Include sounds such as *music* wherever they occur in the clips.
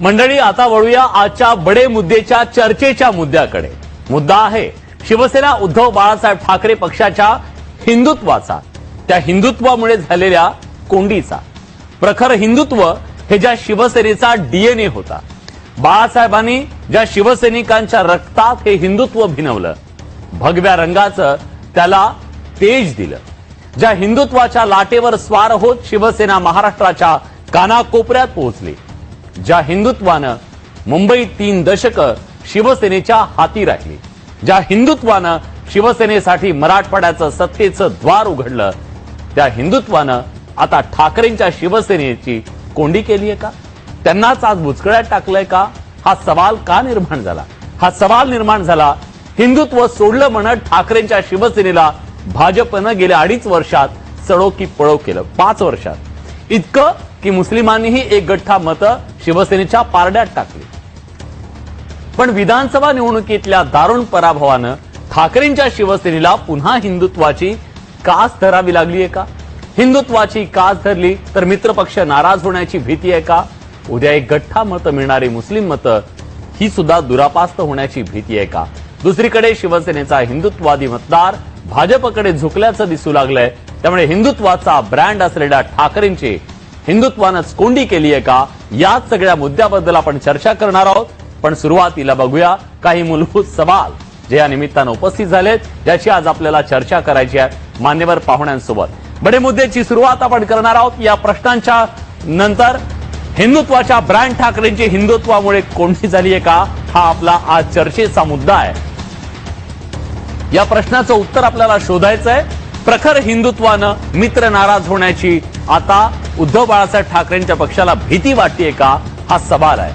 मंडळी आता वळूया आजच्या बडे मुद्देच्या चर्चेच्या मुद्द्याकडे. मुद्दा आहे शिवसेना उद्धव बाळासाहेब ठाकरे पक्षाच्या हिंदुत्वाचा. त्या हिंदुत्वामुळे झालेल्या कोंडीचा. प्रखर हिंदुत्व हे ज्या शिवसेनेचा डीएनए होता. बाळासाहेबांनी ज्या शिवसैनिकांच्या रक्तात हे हिंदुत्व भिनवलं भगव्या रंगाचं त्याला तेज दिलं. ज्या हिंदुत्वाच्या लाटेवर स्वार होत शिवसेना महाराष्ट्राच्या कानाकोपऱ्यात पोहोचली. ज्या हिंदुत्वानं मुंबई तीन दशकं शिवसेनेच्या हाती राहिली ज्या हिंदुत्वानं शिवसेनेसाठी मराठवाड्याचं सत्तेचं द्वार उघडलं त्या हिंदुत्वानं आता ठाकरेंच्या शिवसेनेची कोंडी केली आहे का? त्यांनाच आज बुचकळ्यात टाकलंय का? हा सवाल का निर्माण झाला? हा सवाल निर्माण झाला हिंदुत्व सोडलं म्हणत ठाकरेंच्या शिवसेनेला भाजपनं गेल्या अडीच वर्षात चढो की पळो केलं पाच वर्षात. इतकं की मुस्लिमांनीही एक गठ्ठा मतं शिवसेनेच्या पारड्यात टाकली. पण विधानसभा निवडणुकीतल्या दारुण पराभवानं ठाकरेंच्या शिवसेनेला पुन्हा हिंदुत्वाची कास धरावी लागली आहे का? हिंदुत्वाची कास धरली तर मित्रपक्ष नाराज होण्याची भीती आहे का? उद्या एक गठ्ठा मतं मिळणारी मुस्लिम मतं ही सुद्धा दुरापास्त होण्याची भीती आहे का? दुसरीकडे शिवसेनेचा हिंदुत्वादी मतदार भाजपकडे झुकल्याचं दिसू लागलंय. त्यामुळे हिंदुत्वाचा ब्रँड असलेल्या ठाकरेंची हिंदुत्वानं कोंडी केली आहे का? याच सगळ्या मुद्द्याबद्दल आपण चर्चा करणार आहोत. पण सुरुवातीला बघूया. काही मूलभूत सवाल जे या निमित्तानं उपस्थित झालेत ज्याची आज आपल्याला चर्चा करायची आहे मान्यवर पाहुण्यांसोबत. बडे मुद्द्याची सुरुवात आपण करणार आहोत. या प्रश्नांच्या नंतर हिंदुत्वाच्या ब्रँड ठाकरेंची हिंदुत्वामुळे कोंडी झाली आहे का? हा आपला आज चर्चेचा मुद्दा आहे. या प्रश्नाचं उत्तर आपल्याला शोधायचं आहे प्रखर हिंदुत्वानं मित्र नाराज होण्याची आता उद्धव बाळासाहेब ठाकरेंच्या पक्षाला भीती वाटते का? हा सवाल आहे.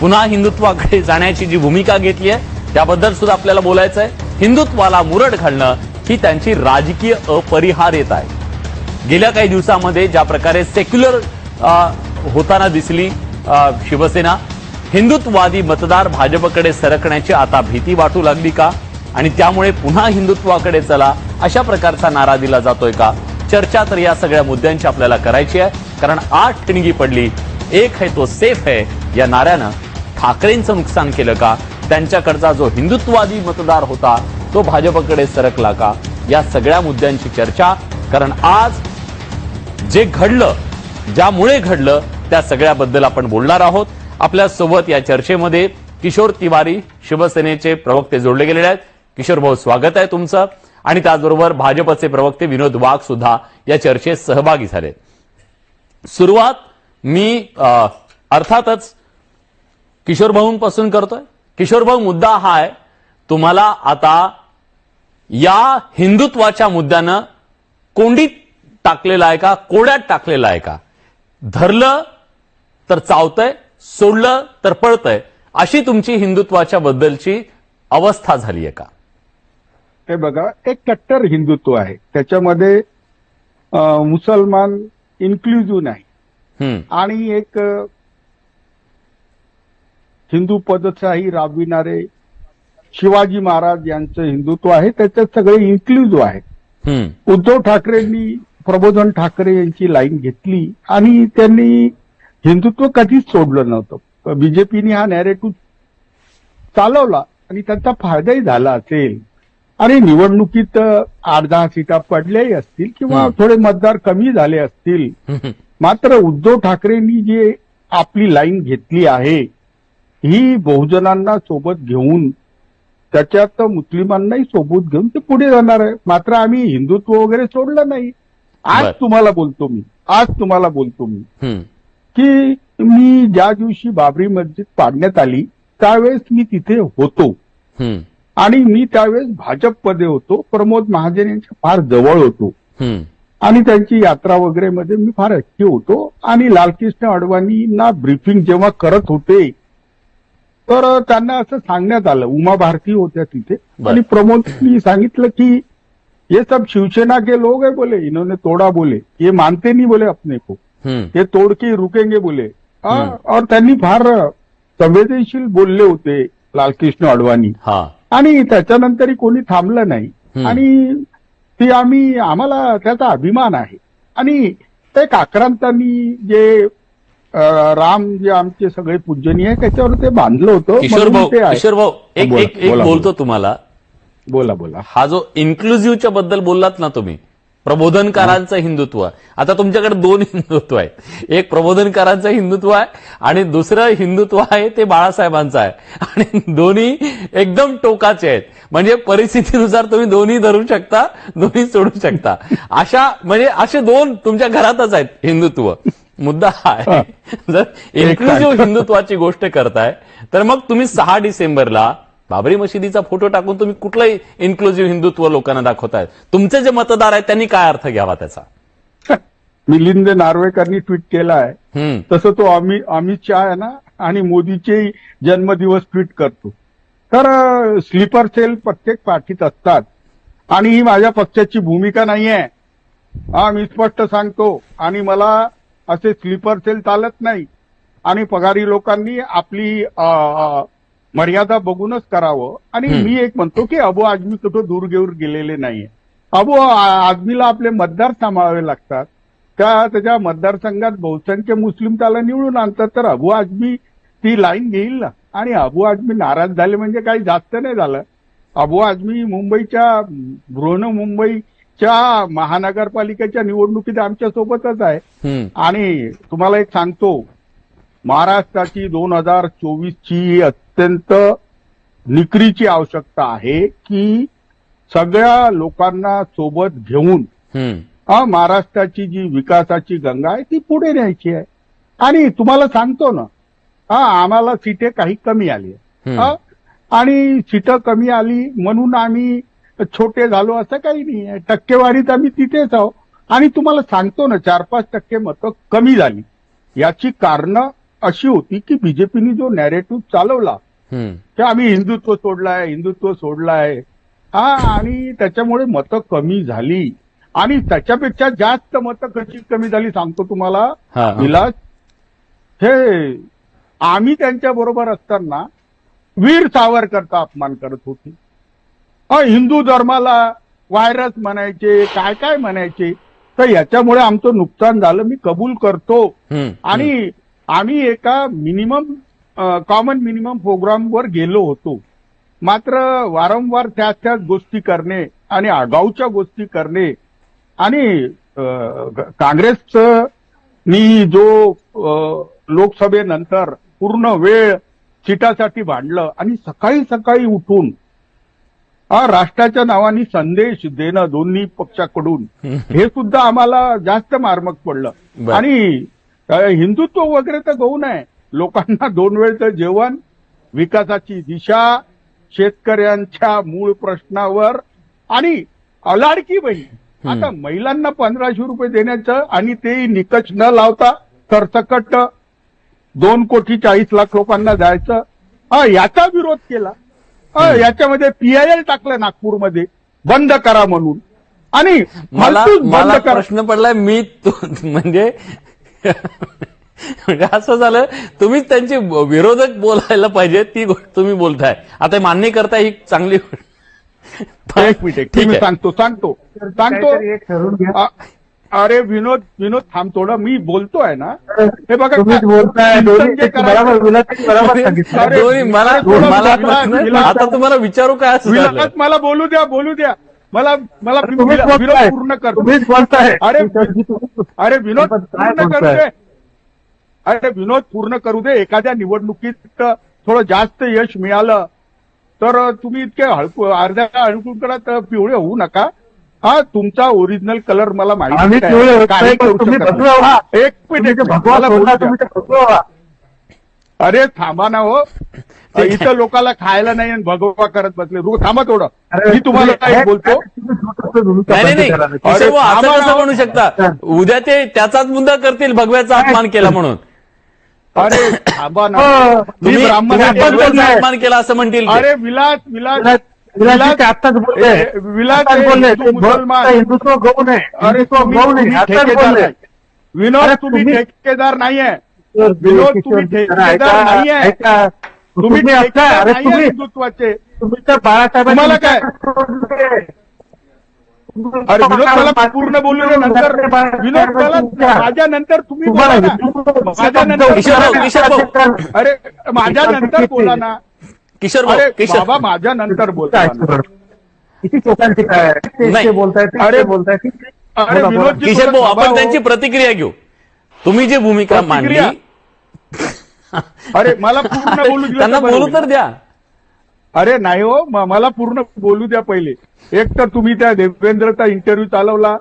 पुन्हा हिंदुत्वाकडे जाण्याची जी भूमिका घेतली आहे त्याबद्दल सुद्धा आपल्याला बोलायचं आहे. हिंदुत्वाला मुरड घालणं ही त्यांची राजकीय अपरिहार्यता आहे. गेल्या काही दिवसामध्ये ज्या प्रकारे सेक्युलर होताना दिसली शिवसेना हिंदुत्ववादी मतदार भाजपकडे सरकण्याची आता भीती वाटू लागली का? आणि त्यामुळे पुन्हा हिंदुत्वाकडे चला अशा प्रकारचा नारा दिला जातोय का? चर्चा तर या सगळ्या मुद्द्यांची आपल्याला करायची आहे. कारण आठ ठिणगी पडली एक है तो सेफ है या नाऱ्यानं ठाकरेंचं नुकसान केलं का? त्यांच्याकडचा जो हिंदुत्ववादी मतदार होता तो भाजपकडे सरकला का? या सगळ्या मुद्द्यांची चर्चा. कारण आज जे घडलं ज्यामुळे घडलं त्या सगळ्याबद्दल आपण बोलणार आहोत. आपल्यासोबत या चर्चेमध्ये किशोर तिवारी शिवसेनेचे प्रवक्ते जोडले गेलेले आहेत. किशोर भाऊ स्वागत आहे तुमचं. आणि त्याचबरोबर भाजपचे प्रवक्ते विनोद वाघ सुद्धा या चर्चेत सहभागी झाले. सुरुवात मी अर्थातच किशोर भाऊंपासून करतोय. किशोर भाऊ मुद्दा हा आहे तुम्हाला आता या हिंदुत्वाच्या मुद्द्यानं कोंडीत टाकलेला आहे का कोड्यात टाकलेला आहे का? धरलं तर चावतंय सोडलं तर पळतंय अशी तुमची हिंदुत्वाच्या बद्दलची अवस्था झाली आहे का? हे बघा एक कट्टर हिंदुत्व आहे. त्याच्यामध्ये मुसलमान इन्क्लुझिव्ह नाही. आणि एक हिंदू पदशाही राबविणारे शिवाजी महाराज यांचं हिंदुत्व आहे. त्याच्यात सगळे इन्क्लुझिव्ह आहे. हम्म, उद्धव ठाकरेंनी प्रबोधन ठाकरे यांची लाईन घेतली आणि त्यांनी हिंदुत्व कधीच सोडलं नव्हतं. बीजेपीने हा नॅरेटिव्ह चालवला आणि त्यांचा फायदाही झाला असेल. आणि निवडणुकीत आठ दहा सीटा पडल्याही असतील किंवा. थोडे मतदार कमी झाले असतील. मात्र उद्धव ठाकरेंनी जे आपली लाईन घेतली आहे ही बहुजनांना सोबत घेऊन त्याच्यात मुस्लिमांनाही सोबत घेऊन ते पुढे जाणार आहे. मात्र आम्ही हिंदुत्व वगैरे सोडलं नाही. आज. तुम्हाला बोलतो मी. आज तुम्हाला बोलतो मी. की मी ज्या दिवशी बाबरी मस्जिद पाडण्यात आली त्यावेळेस मी तिथे होतो. आणि मी त्यावेळेस भाजपमध्ये होतो प्रमोद महाजन यांच्या फार जवळ होतो. आणि त्यांची यात्रा वगैरे मध्ये मी फार ऍक्टिव्ह होतो. आणि लालकृष्ण अडवाणींना ब्रीफिंग जेव्हा करत होते तर त्यांना असं सांगण्यात आलं उमा भारती होत्या तिथे. आणि प्रमोदनी सांगितलं की ये सब शिवसेना के लोग है बोले इन्होंने तोड़ा बोले. ये मानते नहीं बोले अपने को. हम्म, ये तोड़ के रुकेंगे बोले. हाँ. और त्यांनी फार संवेदनशील बोलले होते लालकृष्ण अडवाणी. हा. आणि त्याच्यानंतरही कोणी थांबलं नाही. आणि ती आम्ही आम्हाला त्याचा अभिमान आहे आणि ते एक आक्रांतांनी जे राम जे आमचे सगळे पूजनीय आहे त्याच्यावर ते बांधलं होतं किशोर म्हणून भाऊ ते आहे. किशोर भाऊ एक बोला, एक एक बोला, बोलतो बोला. तुम्हाला बोला बोला हा जो इन्क्लुझिव्हच्या बद्दल बोललात ना तुम्ही प्रबोधनकारांचं हिंदुत्व. आता तुमच्याकडे दोन हिंदुत्व आहेत. एक प्रबोधनकारांचं हिंदुत्व आहे आणि दुसरं हिंदुत्व आहे ते बाळासाहेबांचं आहे. आणि दोन्ही एकदम टोकाचे आहेत. म्हणजे परिस्थितीनुसार तुम्ही दोन्ही धरू शकता दोन्ही सोडू शकता. अशा म्हणजे असे दोन तुमच्या घरातच आहेत हिंदुत्व. मुद्दा हा आहे. जर इन्क्लुझिव्ह हिंदुत्वाची गोष्ट करताय तर मग तुम्ही सहा डिसेंबरला बाबरी मशिदीचा फोटो टाकून तुम्ही कुठलंही इन्क्लुझिव्ह हिंदुत्व लोकांना दाखवताय तुमचे जे मतदार आहेत त्यांनी काय अर्थ घ्यावा त्याचा? मिलिंद नार्वेकरनी ट्विट केला आहे तसं तो अमित अमित शहा आहे ना आणि मोदीचे जन्मदिवस ट्विट करतो. तर स्लीपर सेल प्रत्येक पाठीत असतात. आणि ही माझ्या पक्षाची भूमिका नाही आहे हा मी स्पष्ट सांगतो. आणि मला असे स्लीपर सेल चालत नाही. आणि पगारी लोकांनी आपली अ, अ, मर्यादा बघूनच करावं. आणि. मी एक म्हणतो की अबो आजमी कुठं दूर घेऊन गेलेले नाहीये. अबो आजमीला आपले मतदार सांभाळावे लागतात. त्या त्याच्या मतदारसंघात बहुसंख्य मुस्लिम त्याला निवडून आणतात. तर अबू आजमी ती लाईन घेईल ना? आणि अबू आजमी नाराज झाले म्हणजे काही जास्त नाही झालं. अबू आजमी मुंबईच्या बृहन मुंबईच्या महानगरपालिकेच्या निवडणुकीत आमच्या सोबतच आहे. आणि तुम्हाला एक सांगतो महाराष्ट्राची दोन हजार चोवीसची अत्यंत निकरीची आवश्यकता आहे की सगळ्या लोकांना सोबत घेऊन महाराष्ट्राची जी विकासाची गंगा आहे ती पुढे न्यायची आहे. आणि तुम्हाला सांगतो ना हा आम्हाला सीटे काही कमी आली. हा? आणि सीटं कमी आली म्हणून आम्ही छोटे झालो असं काही नाही आहे. टक्केवारीत आम्ही तिथेच आहोत. आणि तुम्हाला सांगतो ना चार पाच टक्के मतं कमी झाली. याची कारणं अशी होती की बीजेपीने जो नॅरेटिव्ह चालवला हम्म. की आम्ही हिंदुत्व सोडलाय हिंदुत्व सोडलाय. हा आणि त्याच्यामुळे मतं कमी झाली. आणि त्याच्यापेक्षा जास्त मतं कशी कमी झाली सांगतो तुम्हाला. विलास हे आम्ही त्यांच्या बरोबर असताना वीर सावरकरचा अपमान करत होते. हिंदू धर्माला व्हायरस म्हणायचे काय काय म्हणायचे तर याच्यामुळे आमचं नुकसान झालं मी कबूल करतो. आणि आम्ही एका मिनिमम कॉमन मिनिमम प्रोग्रामवर गेलो होतो. मात्र वारंवार त्याच त्याच गोष्टी करणे आणि आगाऊच्या गोष्टी करणे आणि काँग्रेसचं नी जो लोकसभेनंतर पूर्ण वेळ सीटासाठी भांडलं आणि सकाळी सकाळी उठून राष्ट्राच्या नावाने संदेश देणं दोन्ही पक्षाकडून *laughs* हे सुद्धा आम्हाला जास्त मार्मक पडलं. आणि हिंदुत्व वगैरे तर गौण आहे. लोकांना दोन वेळचं जेवण विकासाची दिशा शेतकऱ्यांच्या मूळ प्रश्नावर आणि अलाडकी बहीण. आता महिलांना पंधराशे रुपये देण्याचं आणि ते निकष न लावता सरसकट दोन कोटी चाळीस लाख लोकांना द्यायचं. हा, याचा विरोध केला. याच्यामध्ये पीआयएल टाकलं नागपूरमध्ये. बंद करा म्हणून. आणि मला मला प्रश्न पडलाय मी म्हणजे *laughs* म्हणजे असं झालं तुम्हीच त्यांची विरोधक बोलायला पाहिजे ती गोष्ट तुम्ही बोलताय. आता हे मान्य करताय ही चांगली गोष्ट. एक मिनिट एक ठीक मी आहे सांगतो सांगतो सांगतो. अरे विनोद विनोद थांब थोडं मी बोलतोय ना. हे बघा बोलताय आता तुम्हाला विचारू काय मला बोलू द्या बोलू द्या. मला मला पूर्ण करतो. अरे अरे विनोद पूर्ण करू बोलताय? दे अरे विनोद पूर्ण करू दे. एखाद्या निवडणुकीत थोडं जास्त यश मिळालं तर तुम्ही इतके हळकू अर्ध्या हळकुकडात पिवळे होऊ नका. हा तुमचा ओरिजिनल कलर मला माहिती. एक मिनिट. अरे थांबा ना हो. इथं लोकांना खायला नाही आणि भगवा करत बसले. रु- थांबा थोडं. मी तुम्हाला तुम्ही- काय बोलतो. नाही. म्हणू शकता? उद्या ते त्याचाच मुद्दा करतील भगव्याचा अपमान केला म्हणून. अरे थांबा ना मी तुम्ही ब्राह्मण तुम्ही आहे. आपण केला असं म्हणतील ते. अरे विलास विलास विलास- ते आत्ताच बोलले ए, विलास आत्ताच हे बोलले हिंदू ते मुसलमान. भक्त हिंदुत्व गौण आहे अरे हिंदुत्व तुम्ही गौण आहे तुम्ही आत्ताच ठेकेदार बोलले नाही. विनोद अरे तुम्ही तुम्ही- ठेकेदार नाहीये विनोद, तुम्ही ठेकेदार ऐका- नाहीये. ऐका. तुम्ही तुम्ही आता ठेकेदार अरे नाहीये तुम्ही हिंदुत्वाचे तुम्ही तर बाळासाहेबांनी तुम्हाला काय? विचार करून दिले. अरे विनोद मला पूर्ण बोलू दे नंतर विनोद मला माझ्या नंतर तुम्ही बोला ना माझ्या नंतर किशोर भाऊ, किशोर भाऊ. अरे माझ्या नंतर बोला ना किशोर भाऊ अरे किशोर बाबा माझ्या नंतर बोला ना. किती चोखांची काय ते नाही. ते बोलतायत अरे, बोलतायत आहे. अरे. विनोदजी किशोर भाऊ आपण त्यांची. प्रतिक्रिया घेऊ तुम्ही जी भूमिका मांडली? अरे मला पूर्ण *laughs* बोलू दिलं त्यांना बोलू. तर द्या अरे नाही हो मला पूर्ण बोलू द्या पहिले. एक तर तुम्ही त्या देवेंद्रचा इंटरव्ह्यू चालवला.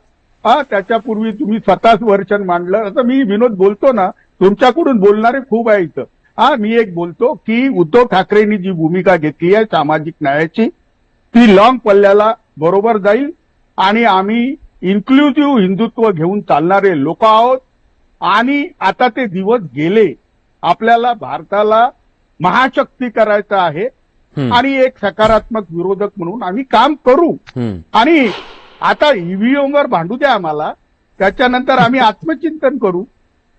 हा त्याच्यापूर्वी तुम्ही स्वतःच वर्षन मांडलं. आता मी विनोद बोलतो ना तुमच्याकडून बोलणारे खूप आहे इथं. हा मी एक बोलतो की उद्धव ठाकरेंनी जी भूमिका घेतली आहे सामाजिक न्यायाची ती लॉंग पल्ल्याला बरोबर जाईल आणि आम्ही इन्क्लुझिव्ह हिंदुत्व घेऊन चालणारे लोक आहोत. आणि आता ते दिवस गेले. आपल्याला भारताला महाशक्ती करायचं आहे. आणि एक सकारात्मक विरोधक म्हणून आम्ही काम करू. आणि आता ईव्हीएम वर भांडू द्या आम्हाला त्याच्यानंतर आम्ही आत्मचिंतन करू.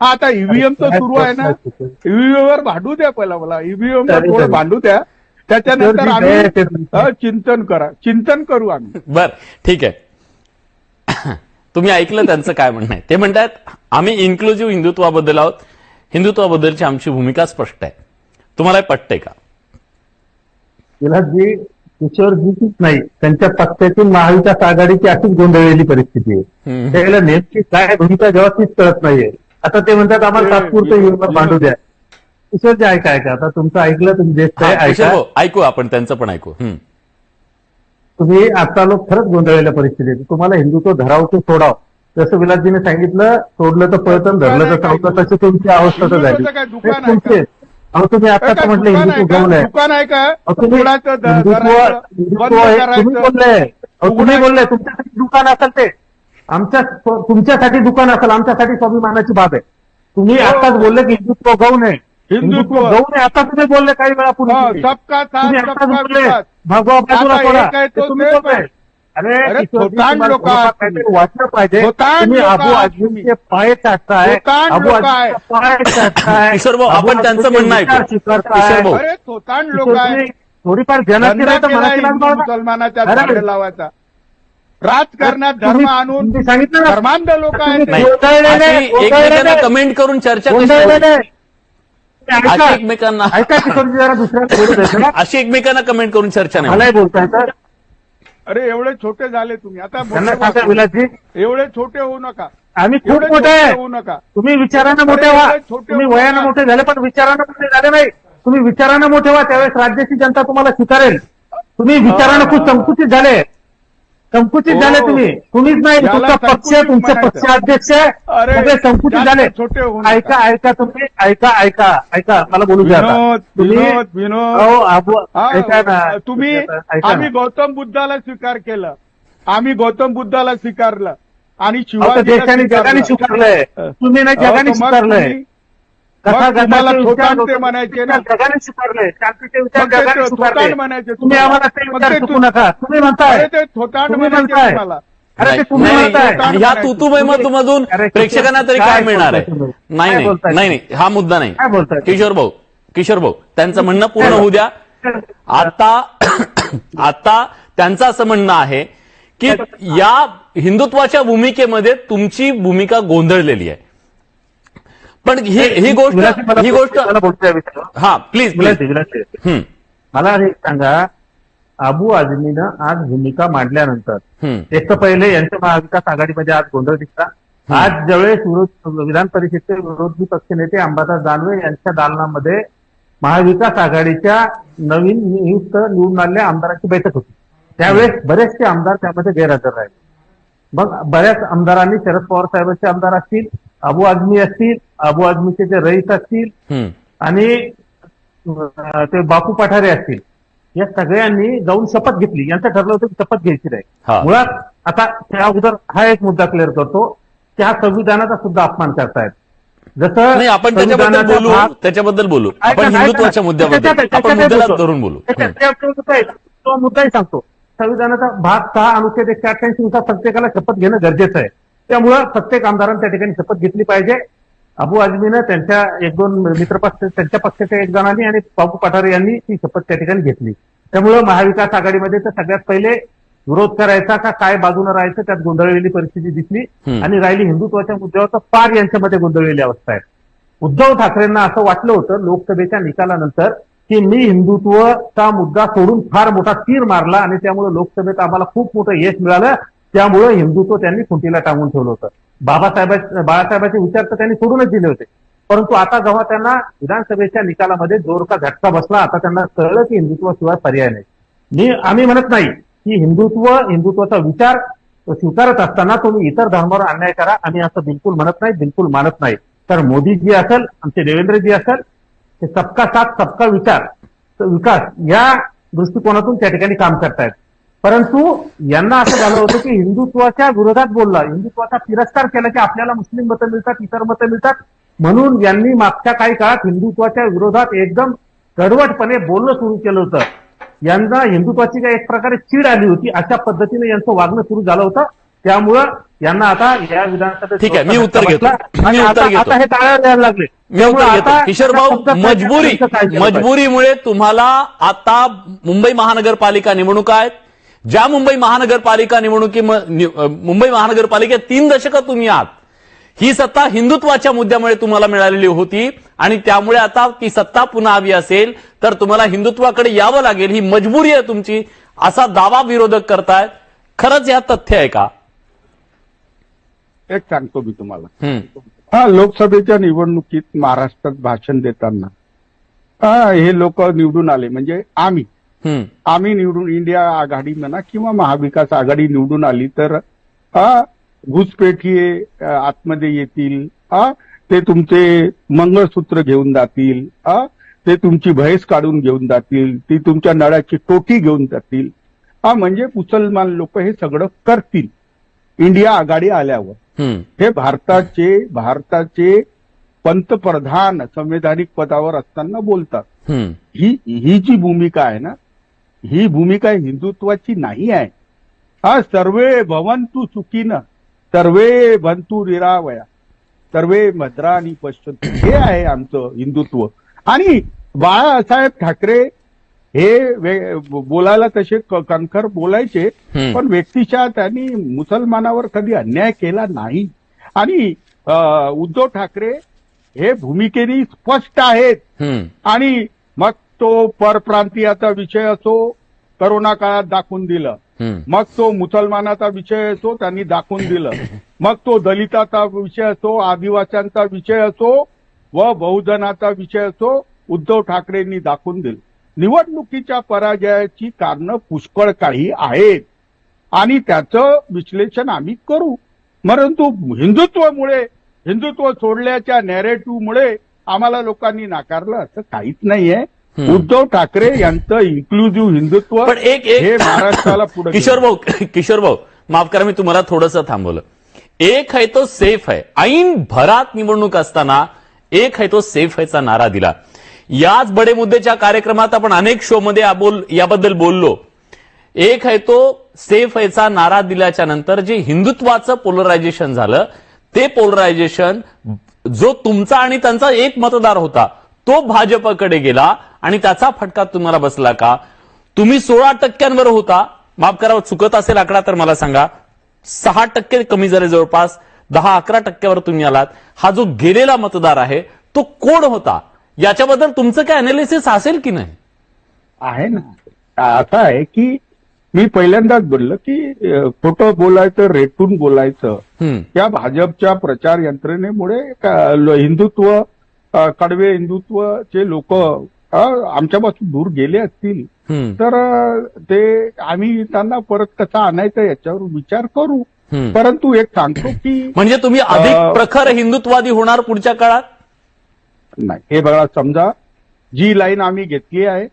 हा आता ईव्हीएम तर सुरू आहे ना. ईव्हीएम वर भांडू द्या पहिला मला. ईव्हीएम वर थोडं. भांडू द्या. त्याच्यानंतर आम्ही चिंतन करा. चिंतन करू आम्ही. बर ठीक आहे. *coughs* तुम्ही ऐकलं त्यांचं काय म्हणणं आहे? ते म्हणतात आम्ही इन्क्लुझिव्ह हिंदुत्वाबद्दल आहोत. हिंदुत्वाबद्दलची आमची भूमिका स्पष्ट आहे. तुम्हाला पटतंय का? विलासजी किशोरजीचीच नाही त्यांच्या पक्षातील महाविकास आघाडीची अशीच गोंधळलेली परिस्थिती आहे. त्याला नेमकी काय भूमिका जेव्हा तीच कळत नाहीये. आता ते म्हणतात आम्हाला हे- तात्पुरतं हे- हिंमत मांडू द्या. किशोरजी ऐका ऐका. आता तुमचं ऐकलं तुम्ही ज्येष्ठ हा, आहे किशोर ऐका भाऊ, ऐकू आपण त्यांचं पण ऐकू. तुम्ही आता लोक खरंच गोंधळलेल्या परिस्थितीत तुम्हाला हिंदुत्व धराव की सोडाव. जसं विलासजीने सांगितलं सोडलं तर पळतं धरलं तर चावतं तशी तुमची अवस्था तर झाली. ते तुमचे अहो तुम्ही आता म्हटलं दुकान हिंदुत्व गौण का? आहे? दुकान आहे का? तुम्ही बोलले तुम्ही. बोलले तुमच्यासाठी दुकान असेल ते. आमच्या तुमच्यासाठी दुकान असेल आमच्यासाठी स्वाभिमानाची बाब आहे. तुम्ही हो. आताच बोलले की हिंदुत्व गौण आहे. हिंदुत्व. गौण आहे. आता तुम्ही बोलले काही हा, वेळापूर्वी सबका साथ तुम्ही आताच सबका बोलले. भगवा बाजूला सोडा तुम्ही बोलताय. अरे. वाटलं पाहिजे. पाय चाटताय. आहे. पाय चाटताय. *laughs* आपण त्यांचं म्हणणं. अरे थोतांड लोक आहे थोडीफार. मुसलमानाच्या लावायचा. राजकारणात धर्म आणून सांगितलं धर्मांध लोक आहेत कमेंट करून चर्चा एकमेकांना. अशी एकमेकांना कमेंट करून चर्चा नाही मलाही बोलता येतं अरे एवढे छोटे झाले तुम्ही. आता. विलासजी. एवढे छोटे होऊ नका. आम्ही खूप मोठे आहे. होऊ नका. तुम्ही विचारानं मोठे व्हा. तुम्ही वयानं. मोठे झाले पण विचारानं मोठे झाले नाही. तुम्ही विचारानं मोठे व्हा त्यावेळेस राज्याची जनता तुम्हाला स्वीकारेल. तुम्ही विचारानं खूप संकुचित झाले. संकुचित हो. झाले तुम्ही. तुम्हीच नाही तुमचा पक्ष तुमचे. पक्षाध्यक्ष अरे, सगळे संकुचित झाले. छोटे. ऐका ऐका तुम्ही ऐका ऐका ऐका. मला बोलू द्या. विनोद तुम्ही विनोद हा, तुम्ही आम्ही. गौतम बुद्धाला स्वीकार केलं. आम्ही गौतम बुद्धाला स्वीकारलं. आणि शिवाजी देशाने जगाने स्वीकारलंय. तुम्ही नाही जगाने स्वीकारलंय. तुम्हाला गटाचे विचार थोतांड ते होते. म्हणायचे ना. जगाने स्वीकारले शांतीचे विचार मग ते जगाने थोतांड स्वीकारले म्हणायचे तुम्ही तुम्हाला. आम्हाला ते मग विचार ते चुकू तू- नका. तुम्ही म्हणताय. अरे ते थोतांड तुम्ही म्हणायचे म्हणताय. तुम्हाला. अरे ते नाही, तुम्ही नाही, म्हणताय. नाही. ह्या तुतू मधून अरे, प्रेक्षकांना तरी काय मिळणार आहे? तुम्ही? नाही काय नाही बोलताय? नाही नाही. हा मुद्दा नाही. काय बोलताय? तुम्ही? किशोर भाऊ किशोर भाऊ त्यांचं म्हणणं पूर्ण होऊ द्या. आता *coughs* आता त्यांचं असं म्हणणं आहे की या हिंदुत्वाच्या भूमिकेमध्ये तुमची भूमिका गोंधळलेली आहे. पण ही ही गोष्ट ही गोष्ट. हा प्लीज मला हे सांगा अबू आझमीनं आज भूमिका मांडल्यानंतर तर पहिले यांच्या महाविकास आघाडीमध्ये आज गोंधळ दिसला. आज ज्यावेळेस विरोध विधान परिषदेचे विरोधी पक्षनेते अंबादास दानवे यांच्या दालनामध्ये महाविकास आघाडीच्या नवीन नियुक्त निवडून आलेल्या आमदारांची बैठक होती. त्यावेळेस बरेचसे आमदार त्यामध्ये गैरहजर राहिले. मग बऱ्याच आमदारांनी शरद पवार साहेबांचे आमदार असतील अबू आझमी असतील अबू आझमीचे जे रईस असतील आणि ते बापू पठारे असतील या सगळ्यांनी जाऊन शपथ घेतली. यांचं ठरलं होतं की शपथ घ्यायची. नाही. मुळात आता त्या अगोदर हा एक मुद्दा क्लिअर करतो की हा संविधानाचा सुद्धा अपमान करतायत. जसं नाही आपण त्याच्याबद्दल बोलू. त्याच्याबद्दल बोलू. आपण हिंदुत्वाच्या. मुद्द्याबद्दल. धरून बोलू. तो. तो मुद्दाही सांगतो. संविधानाचा भाग सहा अनुच्छेद एकशे अठ्ठ्याऐंशी नुसार प्रत्येकाला शपथ घेणं गरजेचं आहे. त्यामुळं प्रत्येक आमदारांनी त्या ठिकाणी शपथ घेतली पाहिजे. अबू आझमीनं त्यांच्या एक दोन मित्रपक्ष त्यांच्या पक्षाच्या एक जणांनी आणि बापू पठारे यांनी ती शपथ त्या ठिकाणी घेतली. त्यामुळं महाविकास आघाडीमध्ये तर सगळ्यात पहिले विरोध करायचा का काय बाजूने राहायचं त्यात गोंधळलेली परिस्थिती दिसली. आणि राहिली हिंदुत्वाच्या मुद्द्यावर तर फार यांच्यामध्ये गोंधळलेली अवस्था आहे. उद्धव ठाकरेंना असं वाटलं होतं लोकसभेच्या निकालानंतर की मी हिंदुत्वचा मुद्दा सोडून फार मोठा तीर मारला आणि त्यामुळे लोकसभेत आम्हाला खूप मोठं यश मिळालं त्यामुळे हिंदुत्व त्यांनी खुंटीला टांगून ठेवलं होतं. बाबासाहेबांचे बाळासाहेबांचे विचार तर त्यांनी सोडूनच दिले होते. परंतु आता जेव्हा त्यांना विधानसभेच्या निकालामध्ये जोर का झटका बसला आता त्यांना कळलं की हिंदुत्वाशिवाय पर्याय नाही. मी आम्ही म्हणत नाही की हिंदुत्व हिंदुत्वाचा विचार स्वीकारत असताना तुम्ही इतर धर्मावर अन्याय करा. आम्ही असं बिलकुल म्हणत नाही बिलकुल मानत नाही. तर मोदीजी असेल आमचे देवेंद्रजी असेल ते सबका साथ सबका विचार विकास या दृष्टिकोनातून त्या ठिकाणी काम करतायत. परंतु यांना असं झालं होतं की हिंदुत्वाच्या विरोधात बोलला. हिंदुत्वाचा तिरस्कार केला की आपल्याला मुस्लिम मतं मिळतात इतर मतं मिळतात. म्हणून यांनी मागच्या काही काळात हिंदुत्वाच्या विरोधात एकदम कडवटपणे बोलणं सुरू केलं होतं. यांना हिंदुत्वाची काही एक प्रकारे चीड आली होती अशा पद्धतीने यांचं वागणं सुरू झालं होतं. त्यामुळं यांना आता या विधानसभेत ठीक आहे, मी उत्तर घेतो. आणि मी उत्तर आता घेतो. हे टाळ्या द्यायला लागले. मी उत्तर घेतो. किशोर भाऊ मजबुरी? मजबुरीमुळे तुम्हाला आता मुंबई महानगरपालिका निवडणुका आहेत. ज्या मुंबई महानगरपालिका निवडणुकी मुंबई महानगरपालिकेत तीन दशकं तुम्ही आहात ही सत्ता हिंदुत्वाच्या मुद्द्यामुळे तुम्हाला मिळालेली होती आणि त्यामुळे आता ती सत्ता पुन्हा हवी असेल तर तुम्हाला हिंदुत्वाकडे यावं लागेल ही मजबुरी आहे तुमची असा दावा विरोधक करतायत. खरंच या तथ्य आहे का? एक सांगतो मी तुम्हाला. हा लोकसभेच्या निवडणुकीत महाराष्ट्रात भाषण देताना हा हे लोक निवडून आले म्हणजे आम्ही. आम्ही निवडून इंडिया आघाडी म्हणा किंवा महाविकास आघाडी निवडून आली तर घुसपेठी आतमध्ये येतील ते तुमचे मंगळसूत्र घेऊन जातील ते तुमची भैस काढून घेऊन जातील ती तुमच्या नळाची टोटी घेऊन जातील. हा म्हणजे मुसलमान लोक हे सगळं करतील. इंडिया आघाडी आल्यावर. हे भारताचे भारताचे पंतप्रधान संवैधानिक पदावर असताना बोलतात. ही ही जी भूमिका आहे ना ही भूमिका हिंदुत्वाची नाही आहे. हा सर्वे भवंतु सुखीन सर्वे भंतु निरावया सर्वे भद्रानी पश्चिम हे आहे आमचं हिंदुत्व. आणि बाळासाहेब ठाकरे हे बोलायला तसे कणखर बोलायचे. पण व्यक्तिशः त्यांनी मुसलमानावर कधी अन्याय केला नाही. आणि उद्धव ठाकरे हे भूमिकेने स्पष्ट आहेत. आणि मग तो परप्रांतीयाचा विषय असो करोना काळात दाखवून दिलं. मग तो मुसलमानाचा विषय असो त्यांनी दाखवून दिलं. मग तो दलिताचा विषय असो आदिवासींचा विषय असो व बहुजनाचा विषय असो उद्धव ठाकरेंनी दाखवून दिलं. निवडणुकीच्या पराजयाची कारणं पुष्कळ काही आहेत. आणि त्याचं विश्लेषण आम्ही करू. परंतु हिंदुत्वामुळे हिंदुत्व सोडल्याच्या नॅरेटिव्हमुळे आम्हाला लोकांनी नाकारलं असं काहीच नाहीये. उद्धव ठाकरे यांचं इन्क्लुझिव्ह हिंदुत्व पण एक हे एक महाराष्ट्राला पुढे किशोर भाऊ किशोर भाऊ माफ करा मी तुम्हाला थोडंसं थांबवलं. एक आहे तो सेफ आहे. ऐन भरात निवडणूक असताना एक आहे तो सेफ आहेचा नारा दिला. याच बडे मुद्देच्या कार्यक्रमात आपण अनेक शो मध्ये याबद्दल बोललो. एक आहे तो सेफ आहेचा नारा दिल्याच्या नंतर जे हिंदुत्वाचं पोलरायझेशन झालं ते पोलरायझेशन जो तुमचा आणि त्यांचा एक मतदार होता तो भाजपकडे गेला आणि त्याचा फटका तुम्हाला बसला का? तुम्ही सोळा टक्क्यांवर होता. माफ करा चुकत असेल आकडा तर मला सांगा. सहा टक्के कमी झाले जवळपास. दहा अकरा टक्क्यावर तुम्ही आलात. हा जो गेलेला मतदार आहे तो कोण होता? याच्याबद्दल तुमचं काय अनालिसिस असेल की नाही? आहे ना. असं आहे की मी पहिल्यांदाच बोललो की खोटं बोलायचं रेटून बोलायचं या भाजपच्या प्रचार यंत्रणेमुळे हिंदुत्व कडवे हिंदुत्वचे लोक आमच्यापासून दूर गेले असतील तर ते आम्ही त्यांना परत कसं आणायचं याच्यावर विचार करू. परंतु एक सांगतो की म्हणजे तुम्ही अधिक प्रखर हिंदुत्वादी होणार पुढच्या काळात? नाही. हे बघा समजा जी लाईन आम्ही घेतली आहे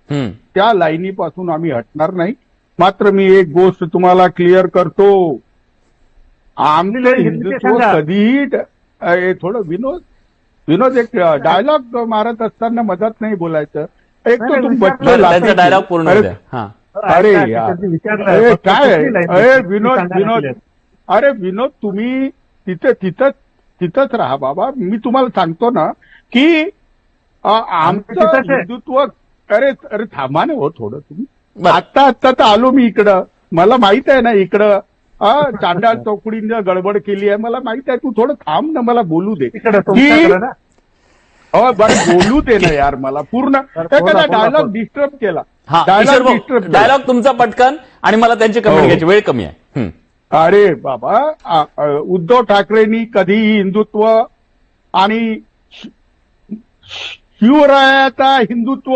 त्या लाईनीपासून आम्ही हटणार नाही. मात्र मी एक गोष्ट तुम्हाला क्लिअर करतो. आमचं ते हिंदुत्व. कधीही हे थोडं विनोद विनोद एक डायलॉग मारत असताना मदत नाही बोलायचं. एक नाही, तो तुम विचार- बच्चे बरं, लाथायचे. त्यांचा डायलॉग पूर्ण अरे, हा. अरे काय अरे? विनोद विनोद. अरे विनोद तुम्ही तिथे तिथंच तिथंच राहा बाबा. मी तुम्हाला सांगतो ना की आमचं. हिंदुत्व अरे अरे थांबा ना हो थोडं तुम्ही. बरं. आता आता तर आलो मी इकडं. मला माहीत आहे ना इकडं. हा, चांडाळ चौकडीनं गडबड केली आहे. मला माहीत आहे तू थोडं थांब ना मला बोलू दे. की हो बरं बोलू दे ना यार मला पूर्ण. बोला, डायलॉग. डिस्टर्ब केला. हा डायलॉग डिस्टर्ब डायलॉग तुमचा पटकन आणि मला त्यांची कमेंट हो. घ्यायची वेळ कमी आहे. हं. अरे बाबा उद्धव ठाकरेंनी कधीही हिंदुत्व आणि शिवरायाचा हिंदुत्व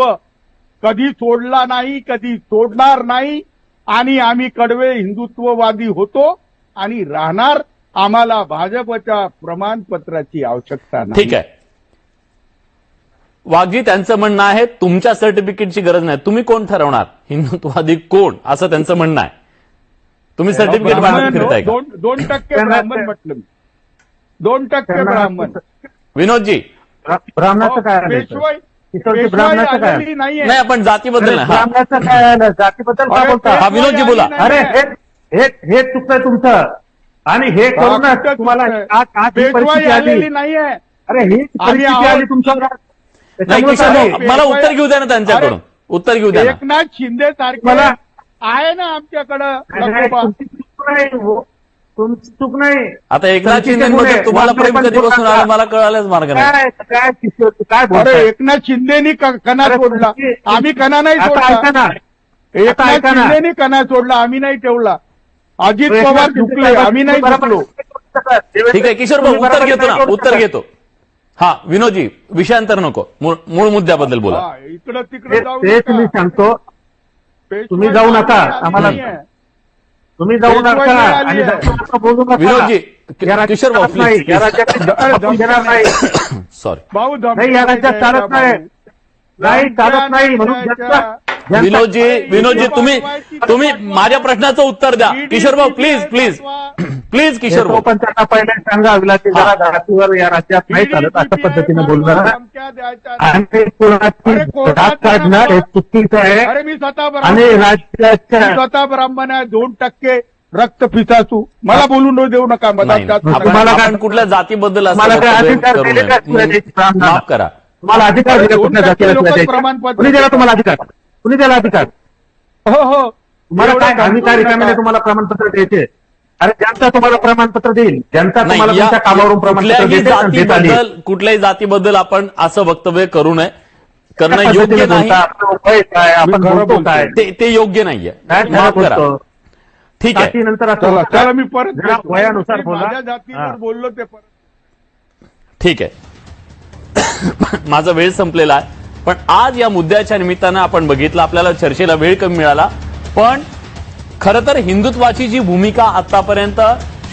कधी सोडला नाही कधी सोडणार नाही आणि आम्ही कडवे हिंदुत्ववादी होतो आणि राहणार आम्हाला भाजपच्या प्रमाणपत्राची आवश्यकता नाही. ठीक आहे. वाघजी त्यांचं म्हणणं आहे तुमच्या सर्टिफिकेटची गरज नाही. तुम्ही कोण ठरवणार? हिंदुत्ववादी कोण? असं त्यांचं म्हणणं आहे. तुम्ही सर्टिफिकेट दोन दोन टक्के ब्राह्मण म्हटलं मी. दोन टक्के ब्राह्मण. विनोदजी. ब्राह्मणाचं काय आलं इथं? पेशवाई किशोरजी, ब्राह्मणाचं काय आलेली नाहीये नाही आपण जातीबद्दल अरे, हा. ब्राह्मणाचं काय आलं जातीबद्दल काय अरे, बोलता हा, विनोदजी बोला. अरे हे. हे हे चुकतंय तुमचं आणि हे करूनच बाकीचं तुम्हाला चुकतंय. आज आज ही पेशवाई परिस्थिती आली आलेली नाहीये अरे ही परिस्थिती. आली तुमच्यावर नाही त्याच्यामुळे किशोर काय भाऊ, नाही. मला उत्तर घेऊ द्या ना त्यांच्याकडून उत्तर घेऊ द्या ना. एकनाथ शिंदे सारखे मला- आहे ना आमच्याकडं नाही, नाही, नकोबा. तुमची चूक नाही. तुमची चूक नाही आता एकनाथ चूक तुम्हाला. प्रेम कधीपासून. आलं मला कळायलाच मार्ग नाही काय काय बोलताय? एकनाथ शिंदेनी क- कणा सोडला आम्ही कणा नाही आता ऐका सोडला एकनाथ. शिंदेनी कणा सोडला आम्ही नाही ठेवला अजित पवार शिंदे झुकले साहेब, आम्ही नाही झुकलो शकत. ठीक आहे किशोर भाऊ उत्तर घेतो ना उत्तर. घेतो हा विनोदजी विषयांतर नको मूळ मुद्द्याबद्दल बोला हा, इकडं तिकडे ते- तेच मी. सांगतो तुम्ही जाऊ नका. आम्हाला-. तुम्ही जाऊ नका आणि बोलू नका. विनोदजी, या राज्यात किशोर भाऊ, चालत नाही. please, या please. राज्यात अरे, आपण घेणार नाही *coughs* सॉरी भाऊ नाही या राज्यात चालत नाही. नाही चालत नाही म्हणून जनता- जनता- विनोदजी विनोदजी तुम्ही तुम्ही माझ्या प्रश्नाचं उत्तर द्या. किशोर भाऊ प्लीज प्लीज प्लीज किशोर पण त्यांना पहिले सांगा विलासी जरा घरातीवर या राज्यात नाही चालत. अशा पद्धतीने बोलणार. आणि कुणाची काढणार हे चुकीचं आहे. अरे मी स्वतः आणि राज्याच्या स्वतः ब्राह्मण आहे. दोन टक्के रक्त पिसाचू. मला बोलून देऊ नका मला. कुठल्या जातीबद्दल वक्तव्य अधिकार करू दिले. का करा. तुम्हाला अधिकार दिला कुठल्या जातीला? प्रमाणपत्र कुणी दिला तुम्हाला अधिकार? कुणी दिला अधिकार? हो हो. तुम्हाला एवढं काय आम्ही काय रिकाम्याने. तुम्हाला प्रमाणपत्र द्यायचे? अरे जनता तुम्हाला प्रमाणपत्र देईल जनता तुम्हाला नाही या- तुमच्या कामावरून प्रमाणपत्र कुठल्याही देते आणि देत आली. जातीबद्दल कुठल्याही जातीबद्दल आपण असं वक्तव्य करू नये करणं योग्य पद्धतीने नाही बोलता? आपलं वय काय आपण मी खरं बोलतो बोलतो. काय ते ते योग्य नाहीये काय खरं माफ करा बोलतो? ठीक आहे असं चला. चला मी परत जरा. वयानुसार मी बोला माझ्या जातीवर हा. बोललो ते परत ठीक आहे *coughs* माझा वेळ संपलेला आहे पण आज या मुद्द्याच्या निमित्तानं आपण बघितलं आपल्याला चर्चेला वेळ कमी मिळाला पण खरं तर हिंदुत्वाची जी भूमिका आतापर्यंत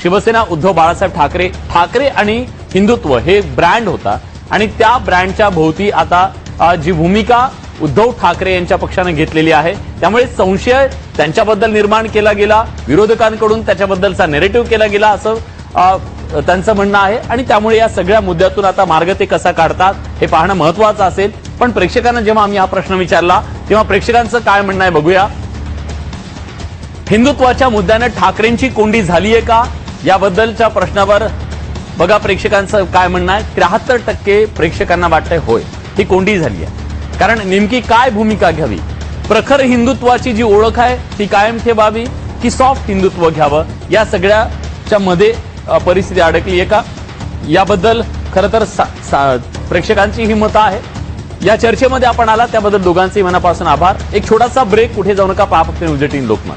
शिवसेना उद्धव बाळासाहेब ठाकरे ठाकरे आणि हिंदुत्व हे ब्रँड होता आणि त्या ब्रँडच्या भोवती आता जी भूमिका उद्धव ठाकरे यांच्या पक्षाने घेतलेली आहे त्यामुळे संशय त्यांच्याबद्दल निर्माण केला गेला विरोधकांकडून त्याच्याबद्दलचा नेरेटिव्ह केला गेला असं त्यांचं म्हणणं आहे आणि त्यामुळे या सगळ्या मुद्द्यातून आता मार्ग ते कसा काढतात हे पाहणं महत्वाचं असेल. पण प्रेक्षकांना जेव्हा आम्ही हा प्रश्न विचारला तेव्हा प्रेक्षकांचं काय म्हणणं आहे बघूया. हिंदुत्वाच्या मुद्द्यानं ठाकरेंची कोंडी झाली आहे का? याबद्दलच्या प्रश्नावर बघा प्रेक्षकांचं काय म्हणणं आहे. त्र्याहत्तर टक्के प्रेक्षकांना वाटतंय होय ही कोंडी झाली आहे कारण नेमकी काय भूमिका घ्यावी? प्रखर हिंदुत्वाची जी ओळख आहे ती कायम ठेवावी की सॉफ्ट हिंदुत्व घ्यावं? या सगळ्याच्या मध्ये परिस्थिती अडकली आहे का? याबद्दल खरं तर सा- सा- प्रेक्षकांची ही मतं आहे. या चर्चेमध्ये आपण आला त्याबद्दल दोघांचे मनापासून आभार. एक छोटासा ब्रेक कुठे जाऊ नका पहा फक्त न्यूज एटीन लोकमत.